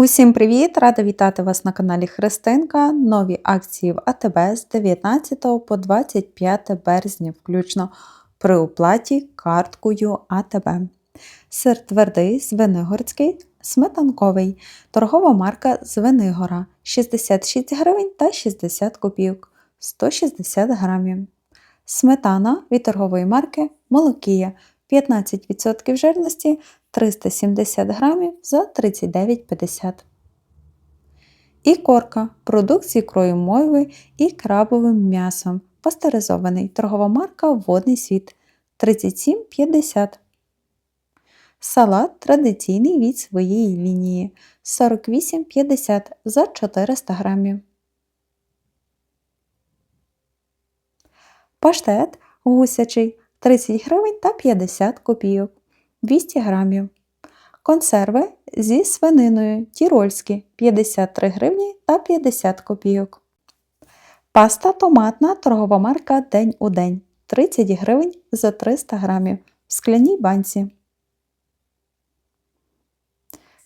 Усім привіт! Рада вітати вас на каналі Христинка. Нові акції в АТБ з 19 по 25 березня, включно при оплаті карткою АТБ. Сир твердий Звенигорський, сметанковий, торгова марка Звенигора 66 гривень та 60 копійок 160 грамів. Сметана від торгової марки Молокія 15% жирності 370 грамів за 39,50. І корка продукт з ікрою мойви і крабовим м'ясом. Пастеризований. Торгова марка Водний світ 37,50. Салат традиційний від своєї лінії 48,50 за 400 грамів. Паштет гусячий 30 гривень та 50 копійок. 200 грамів. Консерви зі свининою тірольські 53 гривні та 50 копійок. Паста томатна торгова марка День у день 30 гривень за 300 грамів в скляній банці.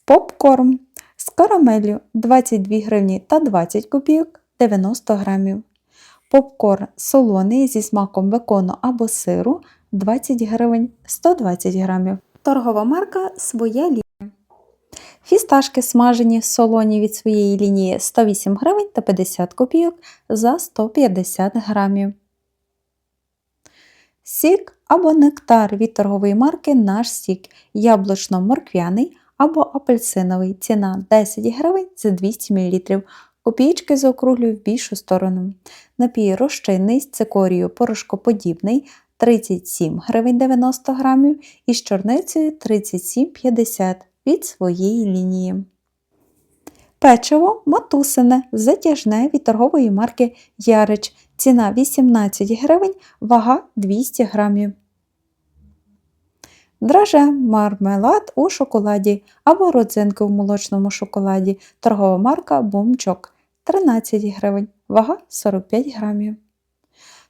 Попкорн з карамеллю 22 гривні та 20 копійок 90 грамів. Попкорн солоний зі смаком бекону або сиру 20 гривень 120 грамів. Торгова марка Своя лінія. Фісташки смажені солоні від своєї лінії 108 гривень та 50 копійок за 150 грамів. Сік або нектар від торгової марки Наш сік яблучно-морквяний або апельсиновий. Ціна 10 гривень за 200 мл. Копійки заокруглюю в більшу сторону. Напій розчинний з цикорію порошкоподібний 37 гривень 90 грамів і з чорницею 37,50 від своєї лінії. Печиво матусине затяжне від торгової марки Ярич. Ціна 18 гривень, вага 200 грамів. Драже мармелад у шоколаді або родзинки в молочному шоколаді. Торгова марка Бумчок 13 гривень, вага 45 грамів.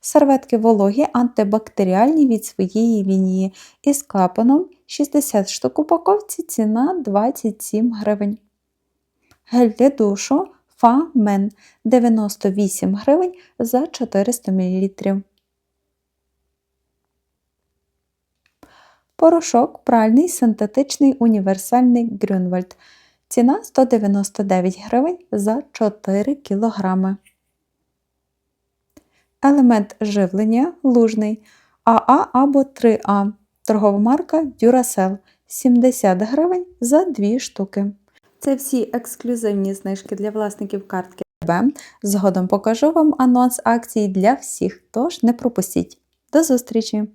Серветки вологі антибактеріальні від своєї лінії із клапаном 60 штук упаковці ціна 27 гривень. Гель для душу Фамен 98 гривень за 400 мл. Порошок пральний синтетичний універсальний Грюнвальд. Ціна 199 гривень за 4 кг. Елемент живлення лужний АА або 3А. Торгова марка Duracell 70 гривень за 2 штуки. Це всі ексклюзивні знижки для власників картки АТБ. Згодом покажу вам анонс акцій для всіх, тож не пропустіть. До зустрічі!